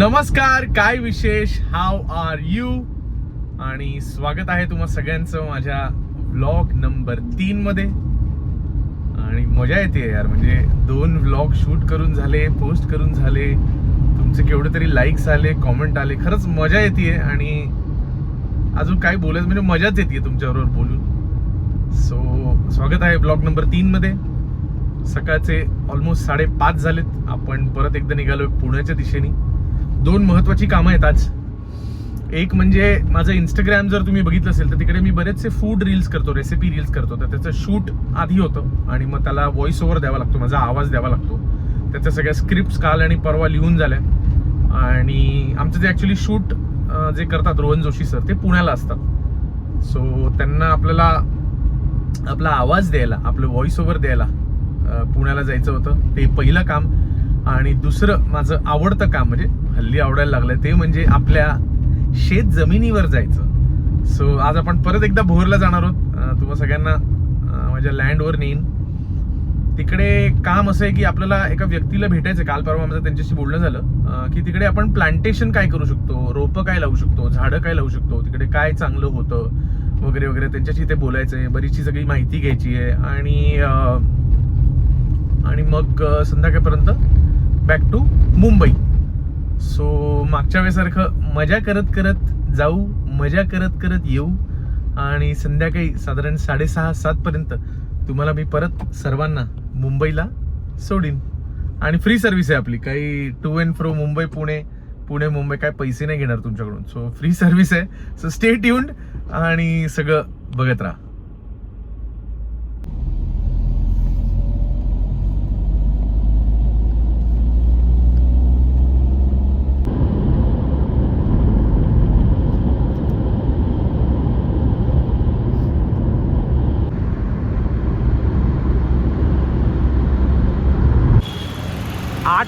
नमस्कार काय विशेष? हाव आर यू आणि स्वागत आहे तुम्हा सगळ्यांचं माझ्या व्लॉग नंबर तीन मध्ये. आणि मजा येते यार म्हणजे दोन व्लॉग शूट करून झाले पोस्ट करून झाले. तुमचे केवढे तरी लाईक्स आले कॉमेंट आले खरंच मजा येते आणि अजून काय बोलायचं म्हणजे मजाच येते तुमच्याबरोबर बोलून. सो स्वागत आहे ब्लॉग नंबर तीन मध्ये. सकाळचे ऑलमोस्ट साडेपाच झालेत. आपण परत एकदा निघालो पुण्याच्या दिशेने. दोन महत्वाची कामं आहेत आज. एक म्हणजे माझं इंस्टाग्राम जर तुम्ही बघितलं असेल तर तिकडे मी बरेचसे फूड रील्स करतो रेसिपी रील्स करतो. तर त्याचं शूट आधी होतं आणि मग त्याला व्हॉइस ओव्हर द्यावा लागतो माझा आवाज द्यावा लागतो. त्याच्या सगळ्या स्क्रिप्ट्स काल आणि परवा लिहून झाल्या. आणि आमचं जे ॲक्च्युली शूट जे करतात रोहन जोशी सर ते पुण्याला असतात. सो त्यांना आपल्याला आपला आवाज द्यायला आपलं व्हॉइस ओव्हर द्यायला पुण्याला जायचं होतं. ते पहिलं काम. आणि दुसरं माझं आवडतं काम म्हणजे हल्ली आवडायला लागलं ते म्हणजे आपल्या शेत जमिनीवर जायचं. सो आज आपण परत एकदा भोरला जाणार आहोत. तुम्हा सगळ्यांना माझ्या लँडवर नेईन. तिकडे काम असं आहे की आपल्याला एका व्यक्तीला भेटायचं काल परवा माझं त्यांच्याशी बोलणं झालं. की तिकडे आपण प्लांटेशन काय करू शकतो? रोपं काय लावू शकतो? झाडं काय लावू शकतो? तिकडे काय चांगलं होतं? वगैरे वगैरे त्यांच्याशी ते बोलायचं आहे. बरीचशी सगळी माहिती घ्यायची आहे. आणि आणि मग संध्याकाळपर्यंत बॅक टू मुंबई सो मागच्या वेळेसारखं मजा करत करत जाऊ मजा करत करत येऊ आणि संध्याकाळी साधारण साडेसहा सातपर्यंत तुम्हाला मी परत सर्वांना मुंबईला सोडीन. आणि फ्री सर्व्हिस आहे आपली. काही to and fro Mumbai Pune Pune Mumbai काय पैसे नाही घेणार तुमच्याकडून. सो फ्री सर्व्हिस आहे. सो स्टे ट्यून्ड आणि सगळं बघत राहा.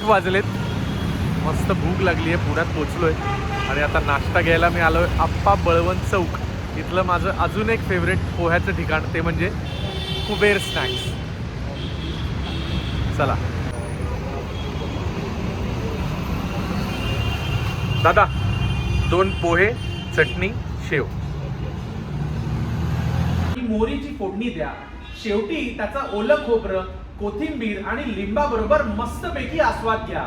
आठ वाजलेत. मस्त भूक लागली आहे पुण्यात पोचलोय. आणि आता नाश्ता घ्यायला मी आलोय आप्पा बळवंत चौक. इथलं माझं अजून एक फेवरेट पोह्याचं ठिकाण ते म्हणजे कुबेर स्नॅक्स चला. दादा दोन पोहे चटणी शेव. मोरीची फोडणी द्या. शेवटी त्याचा ओलं खोबरं कोथिंबीर आणि लिंबा बरोबर मस्त पैकी आस्वाद घ्या.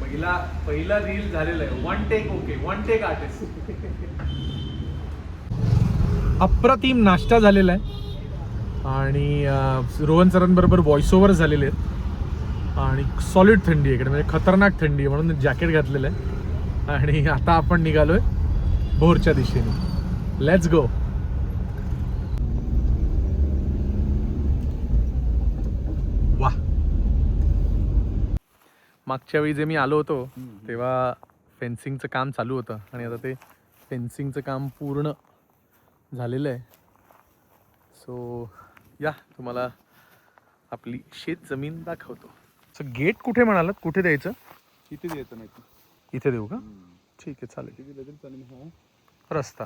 पहिला पहिला रील झालेला आहे. One take okay one take artist अप्रतिम नाश्ता झालेला आहे. आणि रोहन सरांबरोबर व्हॉइस ओव्हर झालेले आहेत. आणि सॉलिड थंडी आहे इकडे. म्हणजे खतरनाक थंडी आहे म्हणून जॅकेट घातलेलं आहे. आणि आता आपण निघालोय भोरच्या दिशेने. लेट्स गो मागच्या वेळी जे मी आलो होतो तेव्हा फेन्सिंगचं काम चालू होतं. आणि आता ते फेन्सिंगचं काम पूर्ण झालेलं आहे. सो या तुम्हाला आपली शेत जमीन दाखवतो. सो गेट कुठे म्हणालात? कुठे द्यायचं? किती द्यायचं नाही इथे देऊ का? ठीक आहे चालेल. किती दिलं तरी चालेल. हा. रस्ता.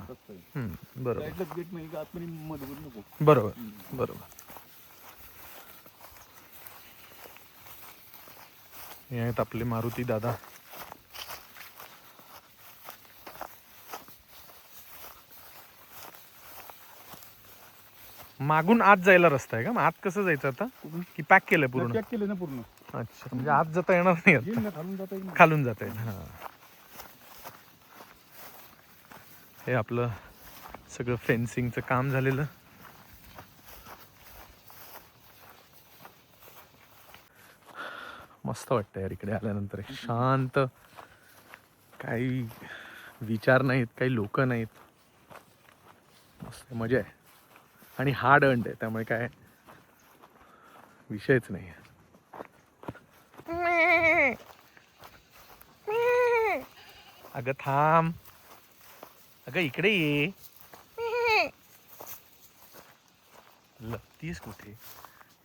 हम्म, बरोबर. गेट नाही का? आतमध्ये नको. बरोबर बरोबर. हे आहेत आपले मारुती दादा. मागून आत जायला रस्ता आहे का? मग आत कसं जायचं आता? की पॅक केलंय पूर्ण? केलं ना पूर्ण. अच्छा म्हणजे आत जाता येणार नाही आता. खालून जाता येईल. खालून जात आहे हे. आपलं सगळं फेन्सिंगचं काम झालेलं. मस्त वाटतं यार इकडे आल्यानंतर. शांत. काही विचार नाहीत काही लोक नाहीत. मस्त मजा आहे. आणि हार्ड अंड आहे त्यामुळे काय विषयच नाही आहे अगं थांब. अगं इकडे ये. लपतीस कुठे?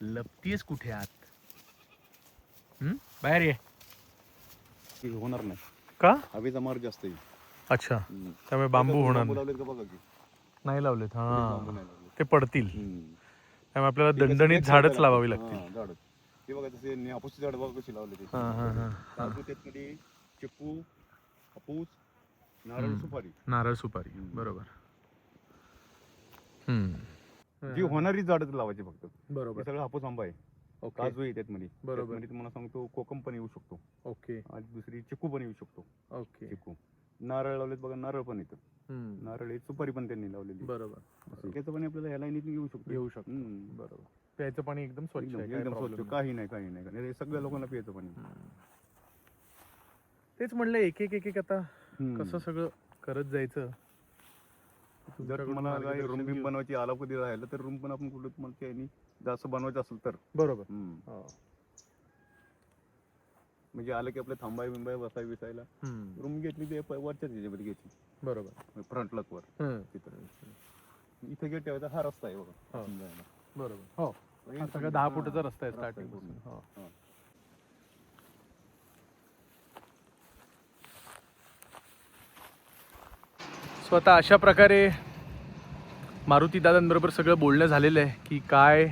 लपतीस कुठे आत? हम्म? बाहेर ये. होणार नाही. का? हवेचा मार जास्त आहे. अच्छा. हम्म. त्यामुळे बांबू होणार नाही. लावलेत का बघा की? नाही लावलेत बांबू हा. नाही लावले ते पडतील. हम्म. त्यामुळे आपल्याला ते कसं दणदणीत झाडच खायला लावावी लागतं. लागतील. हा, हे बघा तसे हापूसची झाड बघा कशी लावले ते. हां हां हां. हां. काजू त्यातमध्ये चिक्कू हापूस नारळ हम्म. सुपारी. नारळ सुपारी. हम्म. बरोबर. हम्म. जी होणारी झाडच लावायची फक्त. हे बरोबर सगळं हापूस आंबा आहे. ओके. काजू आहे त्यातमध्ये बरोबर. त्यातमध्ये तुम्हाला सांगतो कोकम पण येऊ शकतो. ओके. आणि दुसरी चिक्कू पण येऊ शकतो. ओके. चिक्कू नारळ लावलेत बघा नारळ पण येतं हम्म. नारळ आहे सुपारी पण त्यांनी लावलेली. बरोबर. असं. त्याचं पाणी आपल्याला ह्या लाईनीत येऊ शकतो. येऊ शकतो. हम्म. बरोबर. प्यायचं पाणी एकदम स्वच्छ एकदम आहे काही एकदम problem स्वच्छ काही नाही काही नाही नाही, हे सगळ्या लोकांना प्यायचं पाणी. हम्म. तेच म्हणलं एक एक एक एक आता हम्म. कसं सगळं करत जायचं. जर तुमच्याकडून तुम्हाला मार्गदर्शन रूम बिम. बनवायची आला कधी राहिलं तर रूम पण आपण कुठं तुम्हाला त्यांनी जास्त बनवायचं असेल तर बरोबर हम्म. हो. म्हणजे आलं की आपलं थांबाय बिंबाय बसाय बिसायला हम्म. रूम घेतली ते प- वरच्याच ह्याच्यामध्ये घेतली बरोबर फ्रंटलाच वर हम्म. तिथं इथे गेट ठेवायचा हा रस्ता आहे बघा हो. बरोबर हो हा सगळा दहा हा, फुटाचा रस्ता आहे रस्ता आहे स्टार्टिंग पूर्ण. हो हा. सो आता अशा प्रकारे मारुती दादांबरोबर सगळं बोलणं झालेलं आहे की काय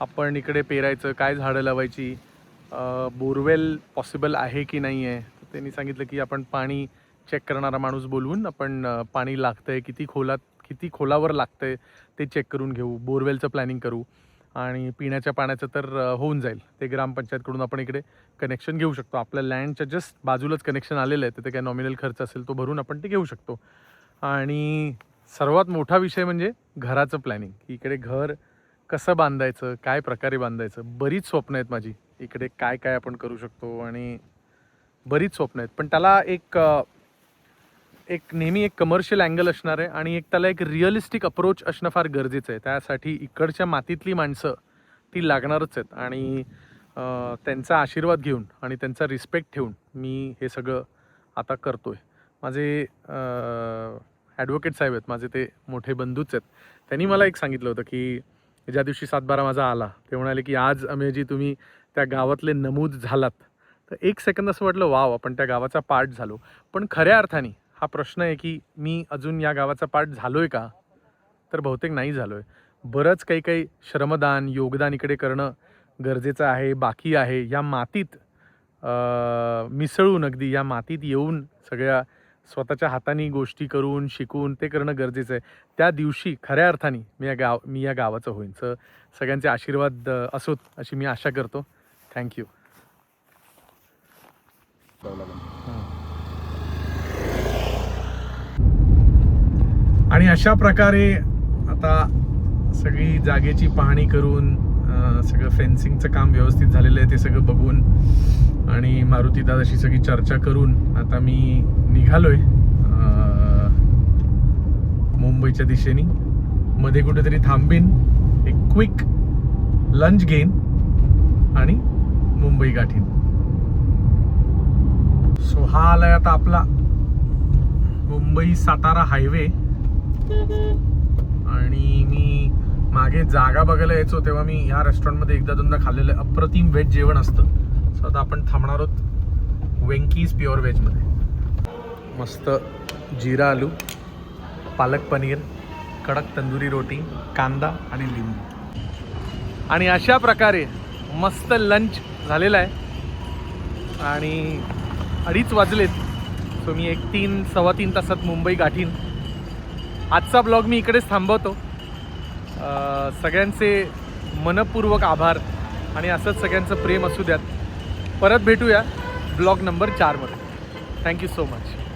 आपण इकडे पेरायचं काय झाडं लावायची बोरवेल पॉसिबल आहे की नाही आहे त्यांनी सांगितलं की आपण पाणी चेक करणारा माणूस बोलवून आपण पाणी पाणी लागतंय किती खोलात किती खोलावर लागतंय ते चेक करून घेऊ. बोरवेलचं प्लॅनिंग करू आणि पिण्याच्या पाण्याचं तर होऊन जाईल. ते ग्रामपंचायतकडून आपण इकडे कनेक्शन घेऊ शकतो. आपल्या लँडच्या जस्ट बाजूलाच कनेक्शन आलेलं आहे तर ते काय नॉमिनल खर्च असेल तो भरून आपण ते घेऊ शकतो. आणि सर्वात मोठा विषय म्हणजे घराचं प्लॅनिंग की इकडे घर कसं बांधायचं काय प्रकारे बांधायचं बरीच स्वप्न आहेत माझी. इकडे काय काय आपण करू शकतो आणि बरीच स्वप्न आहेत. पण त्याला एक एक नेहमी एक कमर्शियल अँगल असणार आहे आणि एक त्याला एक रिअलिस्टिक अप्रोच असणं फार गरजेचं आहे. त्यासाठी इकडच्या मातीतली माणसं ती लागणारच आहेत. आणि त्यांचा आशीर्वाद घेऊन आणि त्यांचा रिस्पेक्ट ठेवून मी हे सगळं आता करतो आहे माझे ॲडव्होकेट साहेब आहेत. माझे ते मोठे बंधूच आहेत. त्यांनी मला एक सांगितलं होतं की ज्या दिवशी सातबारा माझा आला ते म्हणाले की आज अमेजी तुम्ही त्या गावातले नमूद झालात. तर एक सेकंद असं वाटलं वाव आपण त्या गावाचा पार्ट झालो. पण खऱ्या अर्थाने हा प्रश्न आहे की मी अजून या गावाचा पार्ट आहे का? तर बहुतेक नाही झालो आहे बरंच काही काही श्रमदान योगदान इकडे करणं गरजेचं आहे बाकी आहे. या मातीत मिसळून अगदी या मातीत येऊन सगळ्या स्वतःच्या हाताने गोष्टी करून शिकून ते करणं गरजेचं आहे. त्या दिवशी खऱ्या अर्थाने मी या गाव मी या गावाचं होईन. सर सगळ्यांचे आशीर्वाद असोत अशी मी आशा करतो. थँक्यू आणि अशा प्रकारे आता सगळी जागेची पाहणी करून सगळं फेन्सिंगचं काम व्यवस्थित झालेलं आहे ते सगळं बघून आणि मारुती दादाशी सगळी चर्चा करून आता मी निघालोय मुंबईच्या दिशेने. मध्ये कुठेतरी थांबीन एक क्विक लंच घेईन आणि मुंबई गाठीन. सो हा आलाय आता आपला मुंबई सातारा हायवे. आणि मी मागे जागा बघायला यायचो तेव्हा मी ह्या रेस्टॉरंटमध्ये एकदा दोनदा खाल्लेलं आहे. अप्रतिम व्हेज जेवण असतं. सो आता आपण थांबणार आहोत वेंकीज प्युअर व्हेजमध्ये मस्त जिरा आलू पालक पनीर कडक तंदुरी रोटी कांदा आणि लिंबू. आणि अशा प्रकारे मस्त लंच झालेला आहे. आणि अडीच वाजलेत. सो मी एक तीन सव्वा तीन तासात मुंबई गाठीन. आजचा ब्लॉग मी इकडेच थांबवतो. सगळ्यांचे मनपूर्वक आभार आणि असंच सगळ्यांचं प्रेम असू द्यात. परत भेटूया ब्लॉग नंबर चारमध्ये. Thank you so much